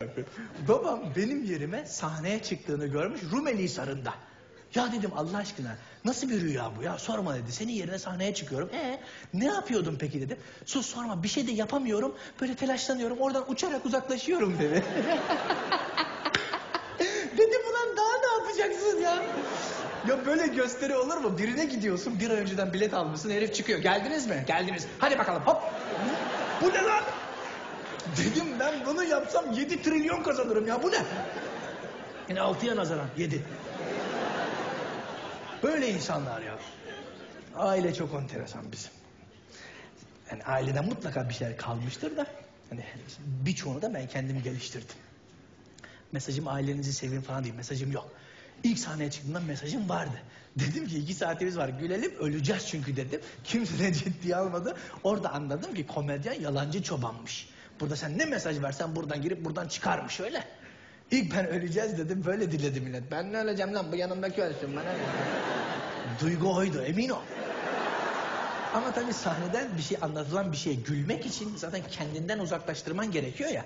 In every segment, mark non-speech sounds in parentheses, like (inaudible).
(laughs) Babam benim yerime sahneye çıktığını görmüş Rumeli Hisarı'nda. Ya dedim Allah aşkına nasıl bir rüya bu ya sorma dedi. Senin yerine sahneye çıkıyorum. E ne yapıyordun peki dedim. Sus sorma bir şey de yapamıyorum. Böyle telaşlanıyorum oradan uçarak uzaklaşıyorum dedi. (laughs) dedim ulan daha ne yapacaksın ya? Ya böyle gösteri olur mu? Birine gidiyorsun bir ay önceden bilet almışsın herif çıkıyor. Geldiniz mi? Geldiniz. Hadi bakalım hop. Bu ne lan? Dedim ben bunu yapsam 7 trilyon kazanırım ya bu ne? Yine altıya nazaran 7. Böyle insanlar ya. Aile çok enteresan bizim. Yani aileden mutlaka bir şeyler kalmıştır da. Hani birçoğunu da ben kendim geliştirdim. Mesajım ailenizi sevin falan değil. Mesajım yok. İlk sahneye çıktığımda mesajım vardı. Dedim ki iki saatimiz var gülelim öleceğiz çünkü dedim. Kimse de ciddiye almadı. Orada anladım ki komedyen yalancı çobanmış. Burada sen ne mesaj versen buradan girip buradan çıkarmış öyle. İlk ben öleceğiz dedim böyle diledi millet. Ben ne öleceğim lan bu yanımdaki ölsün bana? Duygu oydu emin ol. Ama tabii sahneden bir şey anlatılan bir şeye gülmek için zaten kendinden uzaklaştırman gerekiyor ya.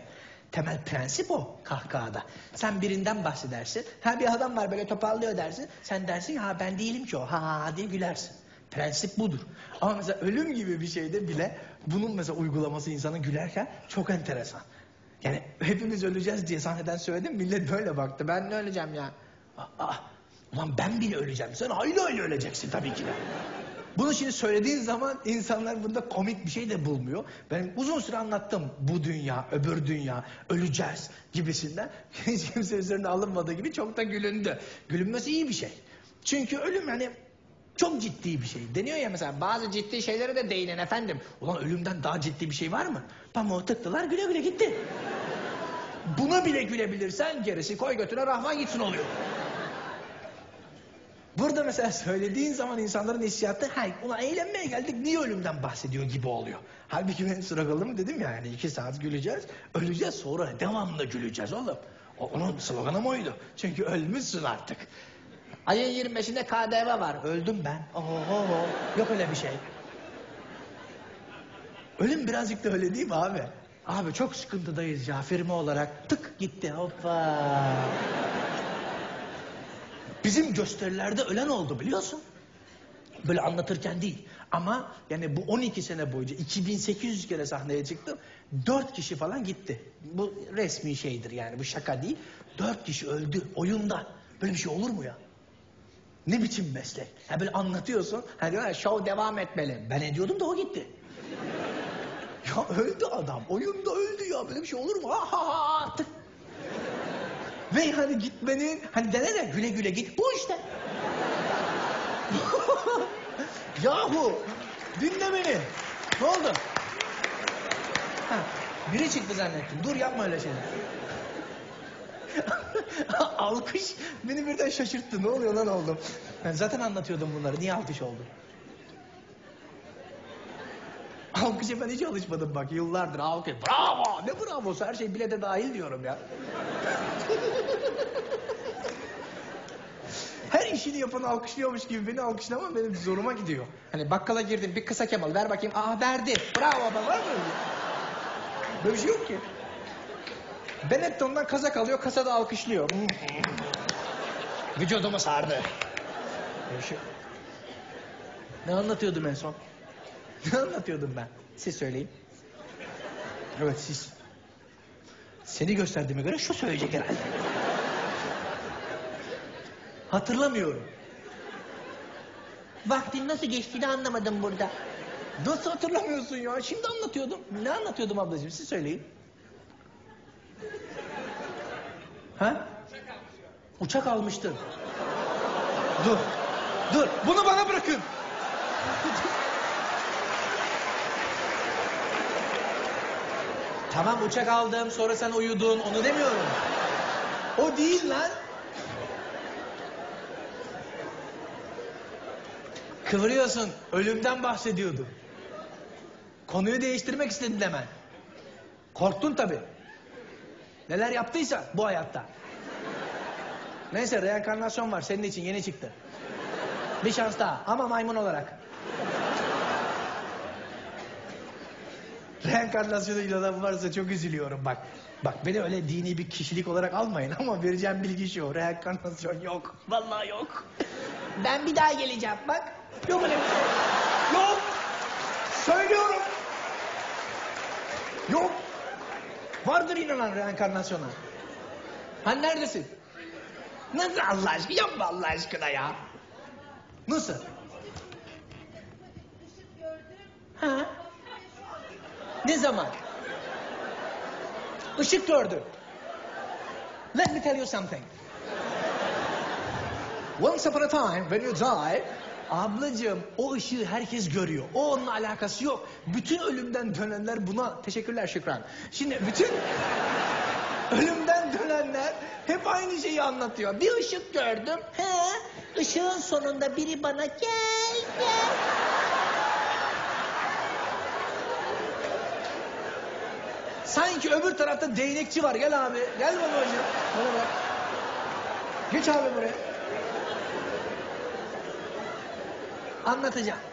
Temel prensip o kahkahada. Sen birinden bahsedersin. Ha bir adam var böyle topallıyor dersin. Sen dersin ha ben değilim ki o. Ha ha diye gülersin. Prensip budur. Ama mesela ölüm gibi bir şeyde bile bunun mesela uygulaması insana gülerken çok enteresan. Yani hepimiz öleceğiz diye sahneden söyledim. Millet böyle baktı. Ben ne öleceğim ya? Aa, ulan ben bile öleceğim. Sen hayli hayli öleceksin tabii ki de. Bunu şimdi söylediğin zaman insanlar bunda komik bir şey de bulmuyor. Ben uzun süre anlattım. Bu dünya, öbür dünya, öleceğiz gibisinden. (laughs) Hiç kimse üzerine alınmadığı gibi çok da gülündü. Gülünmesi iyi bir şey. Çünkü ölüm hani çok ciddi bir şey. Deniyor ya mesela bazı ciddi şeylere de değinin efendim. Ulan ölümden daha ciddi bir şey var mı? Pamuğu tıktılar güle güle gitti. Buna bile gülebilirsen gerisi koy götüne rahman gitsin oluyor. Burada mesela söylediğin zaman insanların hissiyatı hay ulan eğlenmeye geldik niye ölümden bahsediyor gibi oluyor. Halbuki benim sloganım dedim ya yani iki saat güleceğiz öleceğiz sonra devamlı güleceğiz oğlum. O, onun sloganım oydu. Çünkü ölmüşsün artık. Ayın 25'inde KDV var. Öldüm ben. Oho, yok öyle bir şey. Ölüm birazcık da öyle değil mi abi? Abi çok sıkıntıdayız ya firma olarak. Tık gitti hoppa. Bizim gösterilerde ölen oldu biliyorsun. Böyle anlatırken değil. Ama yani bu 12 sene boyunca 2800 kere sahneye çıktım. 4 kişi falan gitti. Bu resmi şeydir yani bu şaka değil. 4 kişi öldü oyunda. Böyle bir şey olur mu ya? Ne biçim meslek? Ha böyle anlatıyorsun. Ha diyorlar show devam etmeli. Ben ediyordum da o gitti. (laughs) ya öldü adam. Oyunda öldü ya. Böyle bir şey olur mu? Ha ha ha. Tık. Ve hani gitmenin hani dene de güle güle git. Bu işte. (laughs) Yahu dinle beni. Ne oldu? Ha, biri çıktı zannettim. Dur yapma öyle şeyler. (laughs) alkış beni birden şaşırttı. Ne oluyor lan oğlum? Ben zaten anlatıyordum bunları. Niye alkış oldu? Alkışa ben hiç alışmadım bak. Yıllardır alkış. Bravo! Ne bravosu? Her şey bile de dahil diyorum ya. (laughs) Her işini yapan alkışlıyormuş gibi beni alkışlamam benim zoruma gidiyor. Hani bakkala girdim bir kısa kemal ver bakayım. Aa verdi. Bravo adam var mı öyle? Böyle bir şey yok ki. Benetton'dan kazak alıyor kasada alkışlıyor. Vücudumu sardı. Şey. Ne anlatıyordum en son? (laughs) Ne anlatıyordum ben? Siz söyleyin. Evet siz. Seni gösterdiğime göre şu söyleyecek herhalde. Hatırlamıyorum. Vaktin nasıl geçtiğini anlamadım burada. Nasıl hatırlamıyorsun ya? Şimdi anlatıyordum. Ne anlatıyordum ablacığım? Siz söyleyin. Ha? Uçak almıştın. Dur. Dur. Bunu bana bırakın. Tamam uçak aldım sonra sen uyudun onu demiyorum. O değil lan. Kıvırıyorsun ölümden bahsediyordum. Konuyu değiştirmek istedin hemen. Korktun tabii. Neler yaptıysa bu hayatta. Neyse reenkarnasyon var senin için yeni çıktı. Bir şans daha ama maymun olarak. Reenkarnasyona inanan varsa çok üzülüyorum bak. Bak beni öyle dini bir kişilik olarak almayın ama vereceğim bilgi şu. Reenkarnasyon yok. Vallahi yok. Ben bir daha geleceğim bak. Yok öyle bir şey. Yok. Söylüyorum. Yok. Vardır inanan reenkarnasyona. Ha neredesin? Nasıl Allah aşkına? Yapma Allah aşkına ya. Nasıl? Ha? Ne zaman? Işık gördü. Let me tell you something. Once upon a time when you die, ablacığım o ışığı herkes görüyor. O onunla alakası yok. Bütün ölümden dönenler buna teşekkürler Şükran. Şimdi bütün (laughs) ölümden dönenler hep aynı şeyi anlatıyor. Bir ışık gördüm. He, ışığın sonunda biri bana gel gel. Sanki öbür tarafta değnekçi var. Gel abi. Gel babacığım. Bana bak. Geç abi buraya. 真ん中じゃん。